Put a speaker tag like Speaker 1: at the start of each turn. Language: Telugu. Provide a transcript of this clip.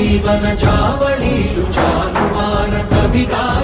Speaker 1: జీవన చావళీలు జానువార కవి గాయక